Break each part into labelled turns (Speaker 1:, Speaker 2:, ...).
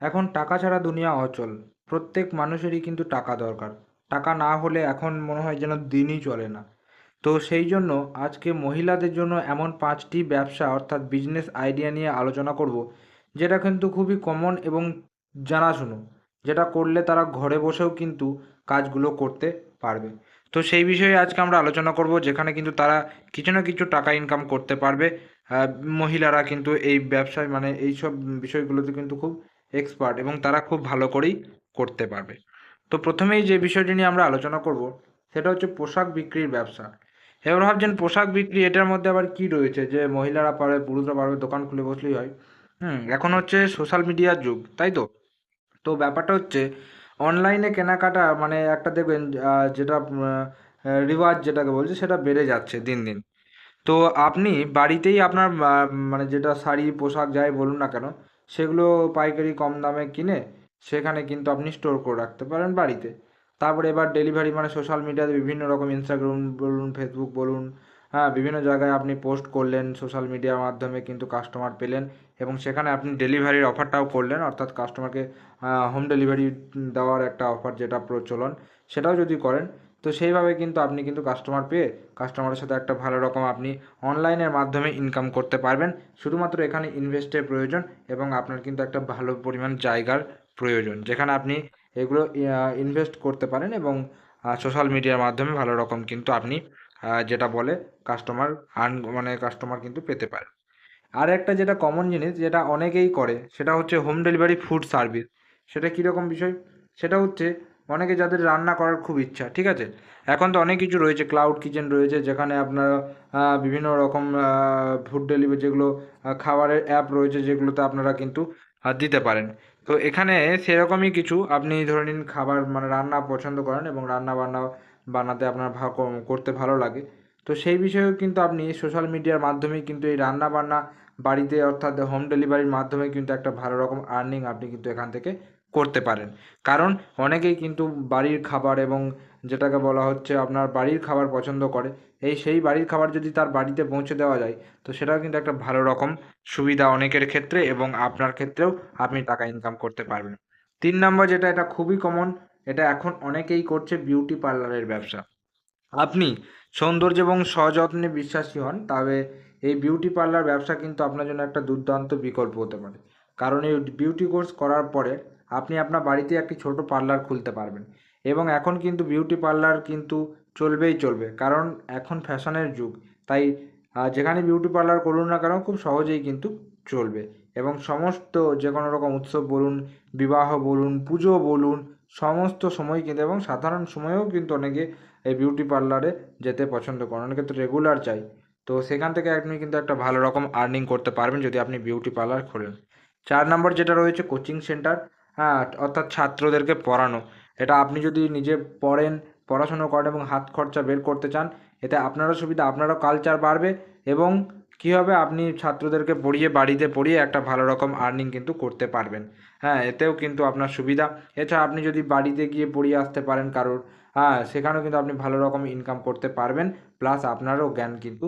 Speaker 1: এখন টাকা ছাড়া দুনিয়া অচল। প্রত্যেক মানুষেরই কিন্তু টাকা দরকার। টাকা না হলে এখন মনে হয় যেন দিনই চলে না। তো সেই জন্য আজকে মহিলাদের জন্য এমন পাঁচটি ব্যবসা অর্থাৎ বিজনেস আইডিয়া নিয়ে আলোচনা করব, যেটা কিন্তু খুবই কমন এবং জানাশুনো, যেটা করলে তারা ঘরে বসেও কিন্তু কাজগুলো করতে পারবে। তো সেই বিষয়ে আজকে আমরা আলোচনা করব, যেখানে কিন্তু তারা কিছু না কিছু টাকা ইনকাম করতে পারবে। মহিলারা কিন্তু এই ব্যবসায় মানে এই সব বিষয়গুলোতে কিন্তু খুব এক্সপার্ট এবং তারা খুব ভালো করেই করতে পারবে। তো প্রথমেই যে বিষয়টি নিয়ে আমরা আলোচনা করব, সেটা হচ্ছে পোশাক বিক্রির ব্যবসা। এবার ভাবছেন, পোশাক বিক্রি এটার মধ্যে আবার কি রয়েছে? যে মহিলারা পারবে, পুরুষরা পারবে, দোকান খুলে বসলেই হয়। হুম, এখন হচ্ছে সোশ্যাল মিডিয়ার যুগ, তাই তো? তো ব্যাপারটা হচ্ছে অনলাইনে কেনাকাটা মানে একটা দেখবেন যেটা রিওয়াজ যেটাকে বলছে, সেটা বেড়ে যাচ্ছে দিন দিন। তো আপনি বাড়িতেই আপনার মানে যেটা শাড়ি, পোশাক যাই বলুন না কেন সেগুলো পাইকারি কম দামে কিনে সেখানে কিন্তু আপনি স্টোর করে রাখতে পারেন বাড়িতে। তারপরে এবার ডেলিভারি মানে সোশ্যাল মিডিয়াতে বিভিন্ন রকম ইনস্টাগ্রাম বলুন ফেসবুক বলুন হ্যাঁ বিভিন্ন জায়গায় আপনি পোস্ট করলেন সোশ্যাল মিডিয়ার মাধ্যমে কিন্তু কাস্টমার পেলেন এবং সেখানে আপনি ডেলিভারির অফারটাও করলেন, অর্থাৎ কাস্টমারকে হোম ডেলিভারি দেওয়ার একটা অফার যেটা প্রচলন, সেটাও যদি করেন তো সেইভাবে কিন্তু আপনি কিন্তু কাস্টমার পেয়ে কাস্টমারের সাথে একটা ভালো রকম আপনি অনলাইনের মাধ্যমে ইনকাম করতে পারবেন। শুধুমাত্র এখানে ইনভেস্টের প্রয়োজন এবং আপনার কিন্তু একটা ভালো পরিমাণ জায়গার প্রয়োজন, যেখানে আপনি এগুলো ইনভেস্ট করতে পারেন এবং সোশ্যাল মিডিয়ার মাধ্যমে ভালো রকম কিন্তু আপনি যেটা বলে কাস্টমার আর্ন মানে কাস্টমার কিন্তু পেতে পারেন। আর একটা যেটা কমন জিনিস যেটা অনেকেই করে, সেটা হচ্ছে হোম ডেলিভারি ফুড সার্ভিস সেটা কীরকম বিষয়? সেটা হচ্ছে অনেকে যাদের রান্না করার খুব ইচ্ছা, ঠিক আছে? এখন তো অনেক কিছু রয়েছে ক্লাউড কিচেন রয়েছে, যেখানে আপনারা বিভিন্ন রকম ফুড ডেলিভারি যেগুলো খাবারের অ্যাপ রয়েছে যেগুলোতে আপনারা কিন্তু দিতে পারেন। তো এখানে সেরকমই কিছু, আপনি ধরে নিন খাবার মানে রান্না পছন্দ করেন এবং রান্না বান্না বানাতে আপনার করতে ভালো লাগে। তো সেই বিষয়েও কিন্তু আপনি সোশ্যাল মিডিয়ার মাধ্যমেই কিন্তু এই রান্না বান্না বাড়িতে অর্থাৎ হোম ডেলিভারির মাধ্যমে কিন্তু একটা ভালো রকম আর্নিং আপনি কিন্তু এখান থেকে করতে পারেন। কারণ অনেকেই কিন্তু বাড়ির খাবার এবং যেটাকে বলা হচ্ছে আপনার বাড়ির খাবার পছন্দ করে, এই সেই বাড়ির খাবার যদি তার বাড়িতে পৌঁছে দেওয়া যায়, তো সেটাও কিন্তু একটা ভালো রকম সুবিধা অনেকের ক্ষেত্রে এবং আপনার ক্ষেত্রেও আপনি টাকা ইনকাম করতে পারবেন। তিন নম্বর যেটা, এটা খুবই কমন এটা এখন অনেকেই করছে বিউটি পার্লারের ব্যবসা। আপনি সৌন্দর্য এবং সযত্নে বিশ্বাসী হন, তবে এই বিউটি পার্লার ব্যবসা কিন্তু আপনার জন্য একটা দুর্দান্ত বিকল্প হতে পারে। কারণ এই বিউটি কোর্স করার পরে আপনি আপনার বাড়িতে একটি ছোট পার্লার খুলতে পারবেন। এবং এখন কিন্তু বিউটি পার্লার কিন্তু চলবেই চলবে, কারণ এখন ফ্যাশনের যুগ। তাই যেখানে বিউটি পার্লার করুন না কেন, খুব সহজেই কিন্তু চলবে। এবং সমস্ত যে কোনো রকম উৎসব বলুন, বিবাহ বলুন, পুজো বলুন, সমস্ত সময় কিন্তু এবং সাধারণ সময়েও কিন্তু অনেকে এই বিউটি পার্লারে যেতে পছন্দ করেন। অনেকে তো রেগুলার চাই। তো সেখান থেকে আপনি কিন্তু একটা ভালো রকম আর্নিং করতে পারবেন যদি আপনি বিউটি পার্লার খোলেন। চার নম্বর যেটা রয়েছে কোচিং সেন্টার হ্যাঁ অর্থাৎ ছাত্রদেরকে পড়ানো। এটা আপনি যদি নিজে পড়েন, পড়াশুনো করেন এবং হাত খরচা বের করতে চান, এতে আপনারও সুবিধা, আপনারও কালচার বাড়বে এবং কী হবে? আপনি ছাত্রদেরকে পড়িয়ে বাড়িতে পড়িয়ে একটা ভালো রকম আর্নিং কিন্তু করতে পারবেন। হ্যাঁ এতেও কিন্তু আপনার সুবিধা। এছাড়া আপনি যদি বাড়িতে গিয়ে পড়িয়ে আসতে পারেন কারোর হ্যাঁ সেখানেও কিন্তু আপনি ভালো রকম ইনকাম করতে পারবেন প্লাস আপনারও জ্ঞান কিন্তু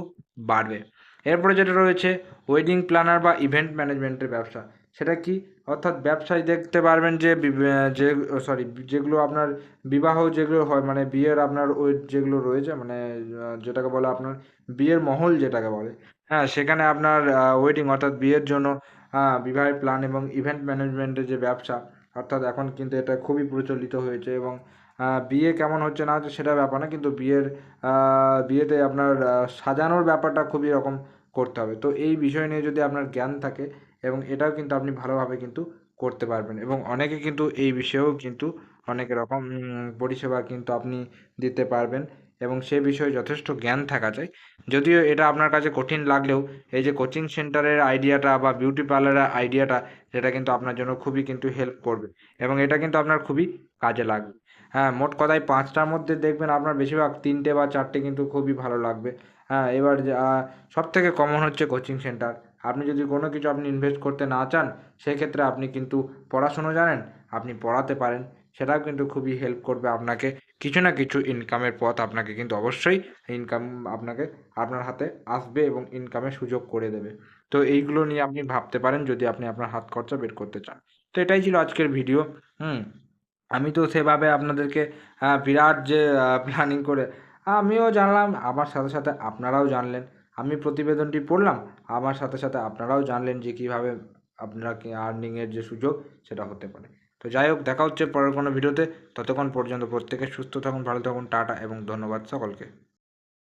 Speaker 1: বাড়বে। এরপরে যেটা রয়েছে ওয়েডিং প্ল্যানার বা ইভেন্ট ম্যানেজমেন্টের ব্যবসা। সেটা কি? অর্থাৎ ব্যবসায় দেখতে পারবেন যে যে সরি যেগুলো আপনার বিবাহ যেগুলো হয় মানে বিয়ের আপনার ওই যেগুলো রয়েছে মানে যেটাকে বলে আপনার বিয়ের মহল যেটাকে বলে হ্যাঁ সেখানে আপনার ওয়েডিং অর্থাৎ বিয়ের জন্য বিবাহের প্ল্যান এবং ইভেন্ট ম্যানেজমেন্টের যে ব্যবসা, অর্থাৎ এখন কিন্তু এটা খুবই প্রচলিত হয়েছে এবং বিয়ে কেমন হচ্ছে না হচ্ছে সেটা ব্যাপার না, কিন্তু বিয়ের বিয়েতে আপনার সাজানোর ব্যাপারটা খুবই রকম করতে হবে। তো এই বিষয় নিয়ে যদি আপনার জ্ঞান থাকে এবং এটাও কিন্তু আপনি ভালোভাবে কিন্তু করতে পারবেন। এবং অনেকে কিন্তু এই বিষয়েও কিন্তু অনেক রকম পরিষেবা কিন্তু আপনি দিতে পারবেন এবং সে বিষয়ে যথেষ্ট জ্ঞান থাকা চাই যদিও এটা আপনার কাছে কঠিন লাগলেও এই যে কোচিং সেন্টারের আইডিয়াটা বা বিউটি পার্লারের আইডিয়াটা সেটা কিন্তু আপনার জন্য খুবই কিন্তু হেল্প করবে এবং এটা কিন্তু আপনার খুবই কাজে লাগবে। হ্যাঁ মোট কথায় পাঁচটার মধ্যে দেখবেন আপনার বেশিরভাগ তিনটে বা চারটে কিন্তু খুবই ভালো লাগবে। হ্যাঁ এবার সব থেকে কমন হচ্ছে কোচিং সেন্টার আপনি যদি কোনো কিছু আপনি ইনভেস্ট করতে না চান, সেক্ষেত্রে আপনি কিন্তু পড়াশুনো জানেন, আপনি পড়াতে পারেন। সেটাও কিন্তু খুবই হেল্প করবে আপনাকে। কিছু না কিছু ইনকামের পথ আপনাকে কিন্তু অবশ্যই ইনকাম আপনাকে আপনার হাতে আসবে এবং ইনকামের সুযোগ করে দেবে। তো এইগুলো নিয়ে আপনি ভাবতে পারেন যদি আপনি আপনার হাত খরচা বের করতে চান। তো এটাই ছিল আজকের ভিডিও হুম। আমি তো সেভাবে আপনাদেরকে বিরাট যে প্ল্যানিং করে, আমিও জানলাম, আমার সাথে সাথে আপনারাও জানলেন। আমি প্রতিবেদনটি পড়লাম, আমার সাথে সাথে আপনারাও জানলেন যে কীভাবে আপনারা আর্নিংয়ের যে সুযোগ, সেটা হতে পারে। তো যাই হোক, দেখা হচ্ছে পরের কোনো ভিডিওতে। ততক্ষণ পর্যন্ত প্রত্যেকে সুস্থ থাকুন, ভালো থাকুন, টাটা এবং ধন্যবাদ সকলকে।